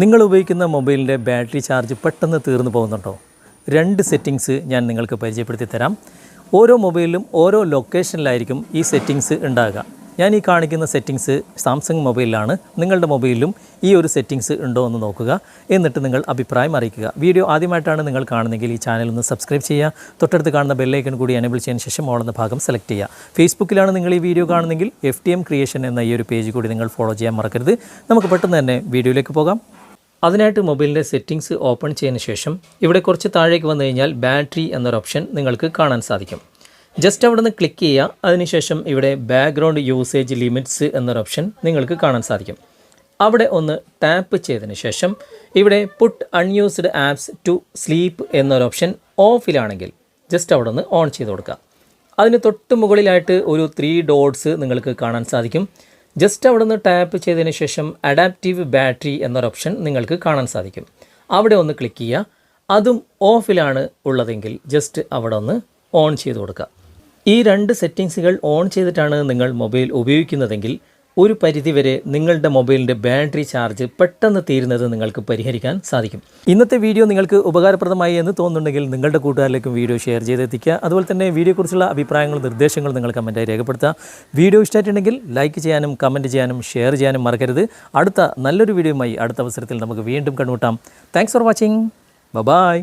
നിങ്ങൾ ഉപയോഗിക്കുന്ന മൊബൈലിന്റെ ബാറ്ററി ചാർജ് പെട്ടെന്ന് തീർന്നു പോകുന്നുണ്ടോ? രണ്ട് സെറ്റിങ്സ് ഞാൻ നിങ്ങൾക്ക് പരിചയപ്പെടുത്തി തരാം. ഓരോ മൊബൈലിലും ഓരോ ലൊക്കേഷനിലായിരിക്കും ഈ സെറ്റിങ്സ് ഉണ്ടാകുക. ഞാൻ ഈ കാണിക്കുന്ന സെറ്റിങ്സ് സാംസങ് മൊബൈലിലാണ്. നിങ്ങളുടെ മൊബൈലിലും ഈ ഒരു സെറ്റിങ്സ് ഉണ്ടോ എന്ന് നോക്കുക. എന്നിട്ട് നിങ്ങൾ അഭിപ്രായം അറിയിക്കുക. വീഡിയോ ആദ്യമായിട്ടാണ് നിങ്ങൾ കാണുന്നതെങ്കിൽ ഈ ചാനൽ ഒന്ന് സബ്സ്ക്രൈബ് ചെയ്യുക. തൊട്ടടുത്ത് കാണുന്ന ബെല്ലൈക്കൺ കൂടി എനേബിൾ ചെയ്യാൻ ശേഷം ഓളുന്ന ഭാഗം സെലക്ട് ചെയ്യുക. ഫേസ്ബുക്കിലാണ് നിങ്ങൾ ഈ വീഡിയോ കാണുന്നതെങ്കിൽ എഫ് ക്രിയേഷൻ എന്ന ഈ ഒരു പേജ് കൂടി നിങ്ങൾ ഫോളോ ചെയ്യാൻ മറക്കരുത്. നമുക്ക് പെട്ടെന്ന് തന്നെ വീഡിയോയിലേക്ക് പോകാം. അതിനായിട്ട് മൊബൈലിന്റെ സെറ്റിംഗ്സ് ഓപ്പൺ ചെയ്തതിന് ശേഷം ഇവിടെ കുറച്ച് താഴേക്ക് വന്നു കഴിഞ്ഞാൽ ബാറ്ററി എന്നൊരു ഓപ്ഷൻ നിങ്ങൾക്ക് കാണാൻ സാധിക്കും. ജസ്റ്റ് അവിടെ നിന്ന് ക്ലിക്ക് ചെയ്യുക അതിനുശേഷം ഇവിടെ ബാക്ക്ഗ്രൗണ്ട് യൂസേജ് ലിമിറ്റ്സ് എന്നൊരു ഓപ്ഷൻ നിങ്ങൾക്ക് കാണാൻ സാധിക്കും. അവിടെ ഒന്ന് ടാപ്പ് ചെയ്തതിന് ശേഷം ഇവിടെ put unused apps to sleep എന്നൊരു ഓപ്ഷൻ ഓഫിലാണെങ്കിൽ ജസ്റ്റ് അവിടെ ഒന്ന് ഓൺ ചെയ്ത് കൊടുക്കുക. അതിന് തൊട്ട് മുകളിലായിട്ട് ഒരു ത്രീ ഡോട്ട്സ് നിങ്ങൾക്ക് കാണാൻ സാധിക്കും. ജസ്റ്റ് അവിടെ നിന്ന് ടാപ്പ് ചെയ്തതിന് ശേഷം അഡാപ്റ്റീവ് ബാറ്ററി എന്നൊരു ഓപ്ഷൻ നിങ്ങൾക്ക് കാണാൻ സാധിക്കും. അവിടെ ഒന്ന് ക്ലിക്ക് ചെയ്യുക. അതും ഓഫിലാണ് ഉള്ളതെങ്കിൽ ജസ്റ്റ് അവിടെ ഒന്ന് ഓൺ ചെയ്ത് കൊടുക്കുക. ഈ രണ്ട് സെറ്റിങ്സുകൾ ഓൺ ചെയ്തിട്ടാണ് നിങ്ങൾ മൊബൈൽ ഉപയോഗിക്കുന്നതെങ്കിൽ ഒരു പരിധിവരെ നിങ്ങളുടെ മൊബൈലിന്റെ ബാറ്ററി ചാർജ് പെട്ടെന്ന് തീരുന്നത് നിങ്ങൾക്ക് പരിഹരിക്കാൻ സാധിക്കും. ഇന്നത്തെ വീഡിയോ നിങ്ങൾക്ക് ഉപകാരപ്രദമായി എന്ന് തോന്നുന്നുണ്ടെങ്കിൽ നിങ്ങളുടെ കൂട്ടുകാരിലേക്കും വീഡിയോ ഷെയർ ചെയ്തെത്തിക്കുക. അതുപോലെ തന്നെ വീഡിയോയെക്കുറിച്ചുള്ള അഭിപ്രായങ്ങളും നിർദ്ദേശങ്ങളും നിങ്ങൾ കമന്റായി രേഖപ്പെടുത്തുക. വീഡിയോ ഇഷ്ടമായിട്ടുണ്ടെങ്കിൽ ലൈക്ക് ചെയ്യാനും കമന്റ് ചെയ്യാനും ഷെയർ ചെയ്യാനും മറക്കരുത്. അടുത്ത നല്ലൊരു വീഡിയോയുമായി അടുത്ത അവസരത്തിൽ നമുക്ക് വീണ്ടും കണ്ടുമുട്ടാം. Thanks for watching bye